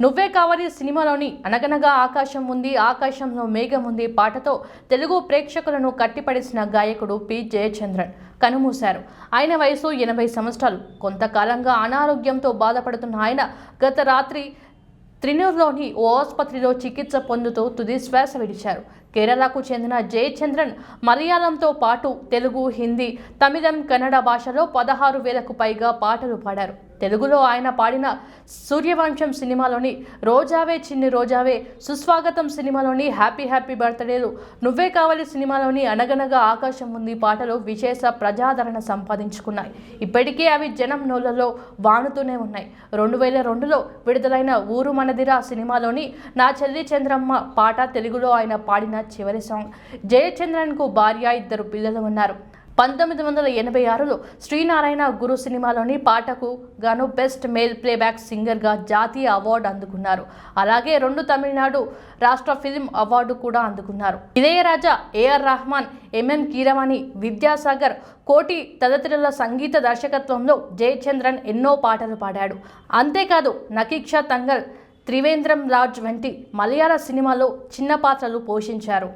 నువ్వే కావాలి సినిమాలోని అనగనగా ఆకాశం ఉంది ఆకాశంలో మేఘం ఉంది పాటతో తెలుగు ప్రేక్షకులను కట్టిపడేసిన గాయకుడు పి. జయచంద్రన్. కనుమూశారు. ఆయన వయసు ఎనభై సంవత్సరాలు. కొంతకాలంగా అనారోగ్యంతో బాధపడుతున్న ఆయన గత రాత్రి త్రినూర్లోని ఓ ఆసుపత్రిలో చికిత్స పొందుతూ తుది శ్వాస విడిచారు. కేరళకు చెందిన జయచంద్రన్ మలయాళంతో పాటు తెలుగు హిందీ తమిళం కన్నడ భాషలో పదహారు వేలకు పైగా పాటలు పాడారు. తెలుగులో ఆయన పాడిన సూర్యవంశం సినిమాలోని రోజావే చిన్ని రోజావే సుస్వాగతం సినిమాలోని హ్యాపీ హ్యాపీ బర్త్డేలు నువ్వే కావాలి సినిమాలోని అనగనగా ఆకాశం ఉంది పాటలు విశేష ప్రజాదరణ సంపాదించుకున్నాయి. ఇప్పటికే అవి జనం నోళ్ళలో వాణుతూనే ఉన్నాయి. రెండు వేల రెండులో విడుదలైన ఊరు మనదిరా సినిమాలోని నా చెల్లి చంద్రమ్మ పాట తెలుగులో ఆయన పాడిన చివరి సాంగ్. జయచంద్రన్కు భార్య ఇద్దరు పిల్లలు ఉన్నారు. పంతొమ్మిది వందల ఎనభై ఆరులో శ్రీనారాయణ గురు సినిమాలోని పాటకు గాను బెస్ట్ మేల్ ప్లేబ్యాక్ సింగర్గా జాతీయ అవార్డు అందుకున్నారు. అలాగే రెండు తమిళనాడు రాష్ట్ర ఫిల్మ్ అవార్డు కూడా అందుకున్నారు. ఇళయరాజా ఏఆర్ రహమాన్ ఎంఎం కీరవాణి విద్యాసాగర్ కోటి తదితరుల సంగీత దర్శకత్వంలో జయచంద్రన్ ఎన్నో పాటలు పాడాడు. అంతేకాదు నకీక్ష తంగల్ త్రివేంద్రం రాజ్ వంటి మలయాళ సినిమాలో చిన్న పాత్రలు పోషించారు.